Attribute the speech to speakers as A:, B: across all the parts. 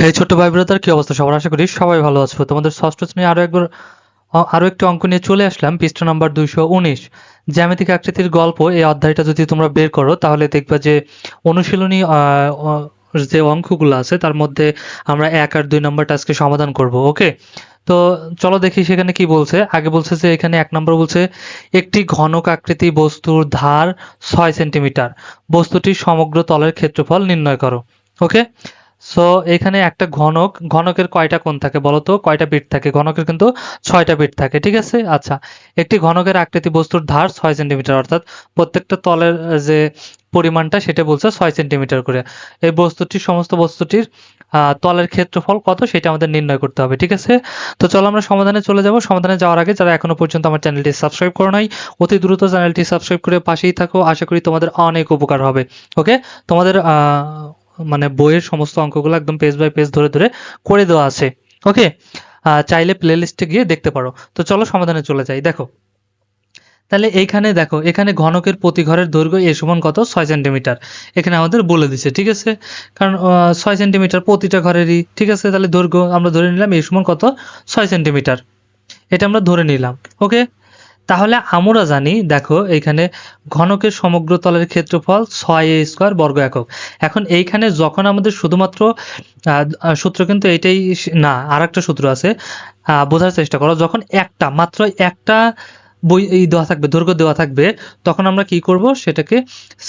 A: হে ছোট্ট ভাই ব্রাদার, কি অবস্থা সবার? আশা করি সবাই ভালো আছো। তোমাদের ষষ্ঠ শ্রেণি আরও একবার, আ- আরও একটি অঙ্ক নিয়ে চলে আসলাম, পৃষ্ঠা নম্বর দুইশো উনিশ। জ্যামিতিক আকৃতির গল্প, এই অধ্যায়টা যদি তোমরা বের করো, তাহলে দেখবা যে অনুশীলনী যে অঙ্কগুলো আছে, তার মধ্যে আমরা এক আর দুই নম্বরটা আজকে সমাধান করব, ওকে? তো চলো দেখি সেখানে কি বলছে। আগে বলছে যে এখানে এক নম্বর বলছে, একটি ঘনক আকৃতি বস্তুর ধার ছয় সেন্টিমিটার। বস্তুটির সমগ্র তলের ক্ষেত্রফল নির্ণয় করো। ওকে? সো এখানে একটা ঘনক, ঘনকের কয়টা কোণ থাকে বলো তো কয়টা বিট থাকে? ঘনকের কিন্তু ছয়টা বিট থাকে, ঠিক আছে? আচ্ছা একটি ঘনকের আকৃতি বস্তুর ধার ছয় সেন্টিমিটার, অর্থাৎ প্রত্যেকটা তলের যে পরিমাণটা সেটা বলছে ছয় সেন্টিমিটার করে। এই বস্তুটির সমস্ত বস্তুটির তলের ক্ষেত্রফল কত সেটা আমাদের নির্ণয় করতে হবে, ঠিক আছে? তো চলো আমরা সমাধানে চলে যাব। সমাধানে যাওয়ার আগে যারা এখনও পর্যন্ত আমার চ্যানেলটি সাবস্ক্রাইব করো নাই, অতি দ্রুত চ্যানেলটি সাবস্ক্রাইব করে পাশেই থাকো। আশা করি তোমাদের অনেক উপকার হবে, ওকে? তোমাদের মানে বইয়ের সমস্ত অঙ্কগুলো একদম পেজ বাই পেজ ধরে ধরে করে দেওয়া আছে। ওকে চাইলে প্লে লিস্টে গিয়ে দেখতে পারো। তো চলো সমাধানে চলে যাই। দেখো। তাহলে এইখানে দেখো, এখানে ঘনকের প্রতি ঘরের দৈর্ঘ্য এ সমান কত? ছয় সেন্টিমিটার এখানে আমাদের বলে দিছে, ঠিক আছে? কারণ ছয় সেন্টিমিটার প্রতিটা ঘরেরই, ঠিক আছে? তাহলে দৈর্ঘ্য আমরা ধরে নিলাম এ সমান কত? ছয় সেন্টিমিটার এটা আমরা ধরে নিলাম। ওকে তাহলে আমরা জানি, দেখো এখানে ঘনকের সমগ্র তলের ক্ষেত্রফল ছয় এ স্কোয়ার বর্গ একক। এখন এইখানে যখন আমাদের শুধুমাত্র সূত্র কিন্তু এইটাই না আর একটা সূত্র আছে বোঝার চেষ্টা করো, যখন একটা, মাত্র একটা বই এই দেওয়া থাকবে, দৈর্ঘ্য দেওয়া থাকবে, তখন আমরা কি করব? সেটাকে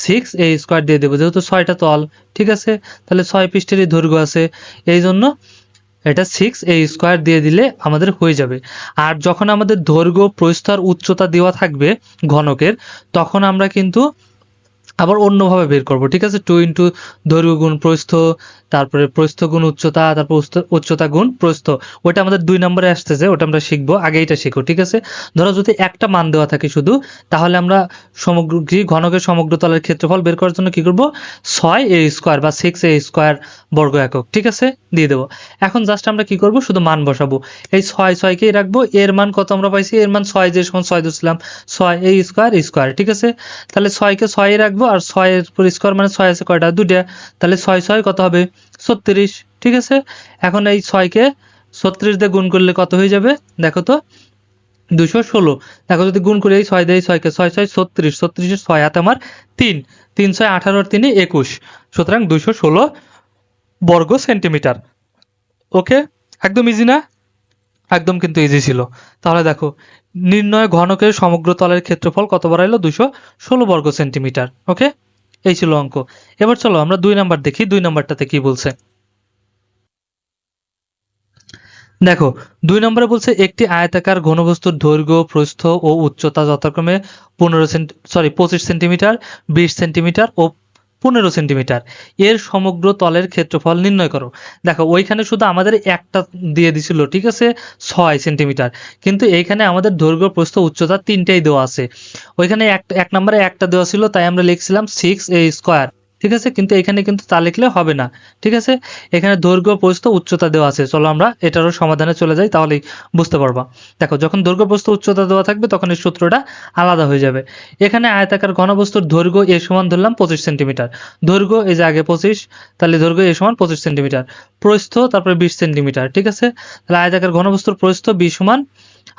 A: সিক্স এ স্কোয়ার দিয়ে দেবো, যেহেতু ছয়টা তল, ঠিক আছে? তাহলে ছয় পৃষ্ঠেরই দৈর্ঘ্য আছে এই জন্য এটা সিক্স এই স্কোয়ার দিয়ে দিলে আমাদের হয়ে যাবে। আর যখন আমাদের দৈর্ঘ্য প্রস্তর উচ্চতা দেওয়া থাকবে ঘনকের, তখন আমরা কিন্তু আবার অন্যভাবে বের করব, ঠিক আছে? টু ইন্টু দৈর্ঘ্য গুণ প্রস্থ, তারপরে প্রস্থ গুণ উচ্চতা, তারপর উচ্চ- উচ্চতা গুণ প্রস্থ। ওটা আমাদের দুই নম্বরে আসতেছে, ওটা আমরা শিখব, আগে এটা শিখো, ঠিক আছে? ধরো যদি একটা মান দেওয়া থাকে শুধু, তাহলে আমরা সমগ্র ঘনকের সমগ্র তলের ক্ষেত্রফল বের করার জন্য কি করব? ছয় এ স্কোয়ার বা সিক্স এ স্কোয়ার বর্গ একক, ঠিক আছে? দিয়ে দেবো। এখন জাস্ট আমরা কি করব? শুধু মান বসাবো। এই ছয় ছয়কেই রাখব, এর মান কত আমরা পাইছি? এর মান ছয় যে সমান ছয় ধরছিলাম, ছয় এই স্কোয়ার স্কোয়ার ঠিক আছে? তাহলে ছয়কে ছয়ে রাখব আর ছয়ের পর স্কোয়ার মানে ছয় আছে কয়টা? দুটা তাহলে ছয় ছয় কত হবে? ছত্রিশ। ঠিক আছে? এখন এই ছয়কে ছত্রিশ দিয়ে গুণ করলে কত হয়ে যাবে? দেখো তো দুশো ষোলো। দেখো যদি গুণ করে এই ছয় দেয় ছয়কে, ছয় ছয়, ছত্রিশ। ছত্রিশের ছয়, হাতে আমার তিন। তিন, ছয় আঠারোর তিনে, একুশ। সুতরাং দুশো ষোলো বর্গ সেন্টিমিটার। ওকে? একদম ইজি না? একদম কিন্তু ইজি ছিল। তাহলে দেখো, নির্ণয় ঘনকের সমগ্র তলের ক্ষেত্রফল কত বাড়াইলো দুশো ষোলো বর্গ সেন্টিমিটার ওকে এই ছিল অঙ্ক। এবার চলো, আমরা দুই নাম্বার দেখি, দুই নাম্বারটাতে কি বলছে। দেখো, দুই নম্বরে বলছে, একটি আয়তাকার ঘনবস্তুর দৈর্ঘ্য, প্রস্থ ও উচ্চতা যথাক্রমে পনেরো সেন্টি সরি পঁচিশ সেন্টিমিটার, বিশ সেন্টিমিটার ও পনেরো সেন্টিমিটার। এর সমগ্র তলের ক্ষেত্রফল নির্ণয় করো। দেখো, ওইখানে শুধু আমাদের একটা দিয়ে দিছিল, ঠিক আছে? ছয় সেন্টিমিটার। কিন্তু এইখানে আমাদের দৈর্ঘ্য, প্রস্থ, উচ্চতা তিনটাই দেওয়া আছে। ওইখানে এক এক নম্বরে একটা দেওয়া ছিল, তাই আমরা লিখছিলাম সিক্স এ স্কোয়ার ঠিক আছে? কিন্তু এখানে কিন্তু তা লিখলে হবে না। ঠিক আছে? এখানে দৈর্ঘ্য, প্রস্থ, উচ্চতা দেওয়া আছে। চলো আমরা এটারও সমাধানে চলে যাই, তাহলেই বুঝতে পারবা। দেখো, যখন দৈর্ঘ্য, প্রস্থ, উচ্চতা দেওয়া থাকবে তখন এই সূত্রটা আলাদা হয়ে যাবে। এখানে আয়তাকার ঘনবস্তুর দৈর্ঘ্য এ সমান ধরলাম পঁচিশ সেন্টিমিটার। দৈর্ঘ্য এই যে আগে পঁচিশ, তাহলে দৈর্ঘ্য এ সমান পঁচিশ সেন্টিমিটার। প্রস্থ, তারপরে বিশ সেন্টিমিটার। ঠিক আছে? তাহলে আয়তাকার ঘনবস্তুর প্রস্থ বি সমান,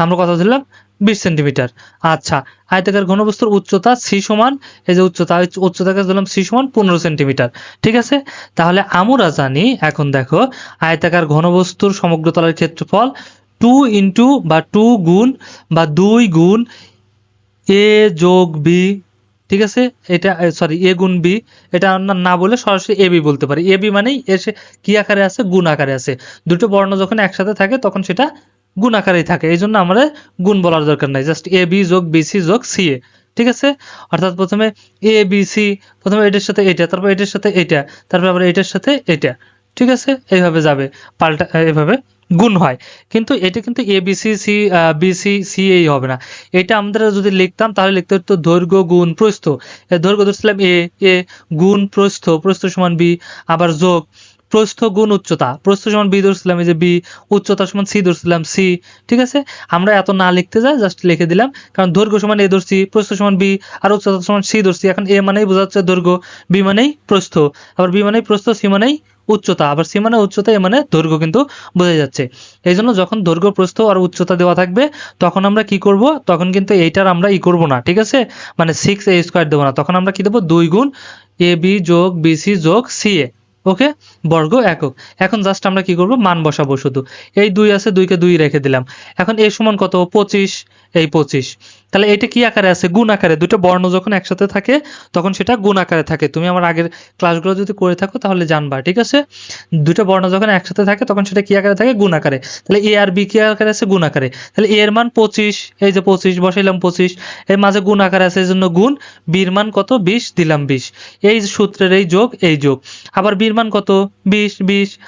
A: আমরা কথা ধরলাম বিশ সেন্টিমিটার। আচ্ছা আয়তাকার ঘনবস্তুর উচ্চতা সি সমান, এই যে উচ্চতা উচ্চতাকে ধরলাম সি সমান পনেরো সেন্টিমিটার। ঠিক আছে? তাহলে আমরা জানি, এখন দেখো আয়তাকার ঘনবস্তুর সমগ্র তলের ক্ষেত্রফল টু ইন্টু বা টু গুণ বা দুই গুণ এ যোগ বি, ঠিক আছে? এটা সরি এ গুণ বি। এটা আমরা না বলে সরাসরি এ বি বলতে পারি। এ বি মানেই এসে কি আকারে আছে? গুণ আকারে আছে। দুটো বর্ণ যখন একসাথে থাকে, তখন সেটা গুণ আকারেই থাকে। এই জন্য আমাদের গুণ বলার দরকার নাই। জাস্ট এ বি যোগ বিসি যোগ সি এ ঠিক আছে? অর্থাৎ প্রথমে এ বি সি প্রথমে এটার সাথে এটা, তারপর এটার সাথে এটা, তারপর আবার এটার সাথে এটা। ঠিক আছে? এইভাবে যাবে। পাল্টা, এইভাবে গুণ হয়। কিন্তু এটা কিন্তু a b c c b c c এই হবে না। এটা আমরা যদি লিখতাম, তাহলে লিখতে হতো দৈর্ঘ্য, গুণ, প্রস্থ। দৈর্ঘ্য ধরছিলাম এ এ গুণ, প্রস্থ। প্রস্থ সমান বি আবার যোগ প্রস্থ গুণ উচ্চতা। প্রস্থ সমান বি ধরছিলাম এই যে বি উচ্চতা সমান সি ধরছিলাম সি, ঠিক আছে? আমরা এত না লিখতে যাই জাস্ট লিখে দিলাম। কারণ দৈর্ঘ্য সমান এ ধরছি প্রস্থ সমান বি, আর উচ্চতা সমান সি ধরছি এখন এ মানেই বোঝা যাচ্ছে দৈর্ঘ্য, বি মানেই প্রস্থ। আবার বি মানেই প্রস্থ, সি মানেই উচ্চতা। আবার সি মানে উচ্চতা, এ মানে দৈর্ঘ্য কিন্তু বোঝা যাচ্ছে। এই জন্য যখন দৈর্ঘ্য, প্রস্থ আর উচ্চতা দেওয়া থাকবে, তখন আমরা কি করব? তখন কিন্তু এইটার আমরা ই করব না, ঠিক আছে? মানে সিক্স এ স্কোয়ার দেবো না। তখন আমরা কি দেবো? দুই গুণ এ বি যোগ বিসি যোগ সি এ। ওকে? বর্গ একক। এখন জাস্ট আমরা কি করব? মান বসাবো শুধু। এই দুই আছে, দুইকে দুই রেখে দিলাম। এখন এ সমান কত? পঁচিশ। এই পঁচিশ। তাহলে এটা কি আকারে আছে? গুণ আকারে। দুটো বর্ণ যখন একসাথে থাকে, তখন সেটা গুণ আকারে থাকে। তুমি আমার আগের ক্লাসগুলো যদি করে থাকো, তাহলে জানবা, ঠিক আছে? দুটো বর্ণ যখন একসাথে থাকে, তখন সেটা কি আকারে থাকে? গুণ আকারে। তাহলে এ আর বি কি আকারে আছে? গুণ আকারে। তাহলে এ এর মান পঁচিশ। এই যে পঁচিশ, বসাইলাম পঁচিশ। এর মাঝে গুণ আকারে আছে এই জন্য গুণ বির মান কত? বিশ, দিলাম বিশ। এই সূত্রের এই যোগ এই যোগ। আবার বির মান কত? বিশ বিশ।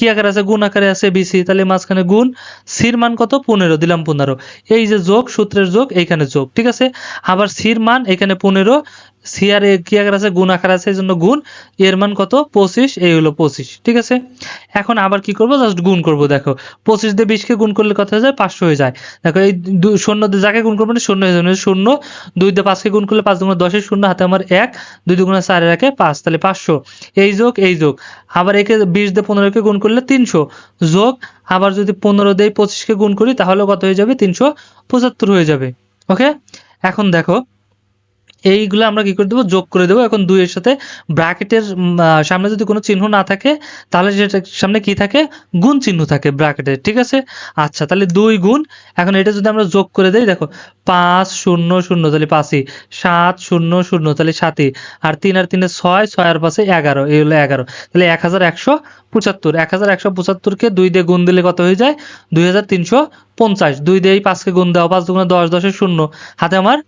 A: কি আকারে আছে, গুণ আকারে আছে বিসি তাহলে মাঝখানে গুণ সির মান কত? পনেরো, দিলাম পনেরো। এই যে যোগ, সূত্রের যোগ, এইখানে যোগ, ঠিক আছে? আবার সির মান, এখানে পনেরো সি আর এ কি আকার আছে? গুণ আকার আছে এই জন্য গুণ। এর মান কত? পঁচিশ, এই হলো পঁচিশ, ঠিক আছে? এখন আবার কি করব? জাস্ট গুণ করব, দেখো। পঁচিশ দিয়ে বিশকে গুণ করলে কত হয়ে যায়? পাঁচশো হয়ে যায়। দেখো, এই শূন্য দিয়ে যাকে গুণ করব না, শূন্য হয়ে যাবে। শূন্য, দুই দিয়ে পাঁচকে গুণ করলে পাঁচ দুগুণ দশের শূন্য হাতে আমার এক, দুই দুগুণে চার রাখে পাঁচ, তাহলে পাঁচশো। এই যোগ এই যোগ। আবার একে বিশ দিয়ে পনেরোকে গুণ করলে তিনশো। যোগ, আবার যদি পনেরো দিয়ে পঁচিশকে গুণ করি, তাহলে কত হয়ে যাবে? তিনশো পঁচাত্তর হয়ে যাবে। ওকে? এখন দেখো এইগুলো আমরা কি করে দেবো? যোগ করে দেবো। এখন দুইয়ের সাথে ব্র্যাকেটের সামনে যদি কোনো চিহ্ন না থাকে, তাহলে সেটা সামনে কি থাকে? গুণ চিহ্ন থাকে ব্র্যাকেটের, ঠিক আছে? আচ্ছা তাহলে দুই গুণ। এখন এটা যদি আমরা যোগ করে দেই, দেখো, পাঁচ শূন্য শূন্য, তাহলে পাঁচই। সাত শূন্য শূন্য, তাহলে সাতই। আর তিন আর তিনে ছয় ছয় আর পাশে এগারো, এই হলো এগারো। তাহলে এক হাজার একশো পঁচাত্তর। এক হাজার একশো পঁচাত্তরকে দুই দিয়ে গুণ দিলে কত হয়ে যায়? দুই হাজার তিনশো পঞ্চাশ। দুই দিয়ে এই পাঁচকে গুণ দেওয়া পাঁচ দুগুণে দশ, দশে শূন্য। হাতে আমার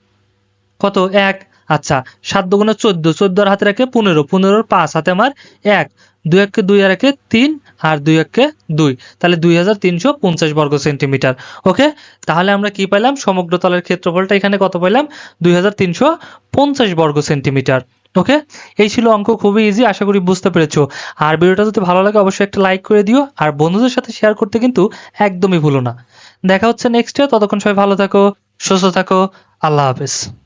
A: কত? এক। আচ্ছা সাত দুগুণে চোদ্দ। চোদ্দোর হাতে রাখে পনেরো। পনেরোর পাঁচ হাতে আমার এক। দুই এককে দুই আর একে তিন আর দুই এককে দুই। তাহলে দুই হাজার তিনশো পঞ্চাশ বর্গ সেন্টিমিটার। ওকে? তাহলে আমরা কি পেলাম সমগ্র তলের ক্ষেত্রফলটা এখানে কত পেলাম দুই হাজার তিনশো পঞ্চাশ বর্গ সেন্টিমিটার। ওকে? এই ছিল অঙ্ক, খুবই ইজি আশা করি বুঝতে পেরেছ। আর ভিডিওটা যদি ভালো লাগে, অবশ্যই একটা লাইক করে দিও। আর বন্ধুদের সাথে শেয়ার করতে কিন্তু একদমই ভুলো না। দেখা হচ্ছে নেক্সটে ততক্ষণ সবাই ভালো থাকো, সুস্থ থাকো। আল্লাহ হাফেজ।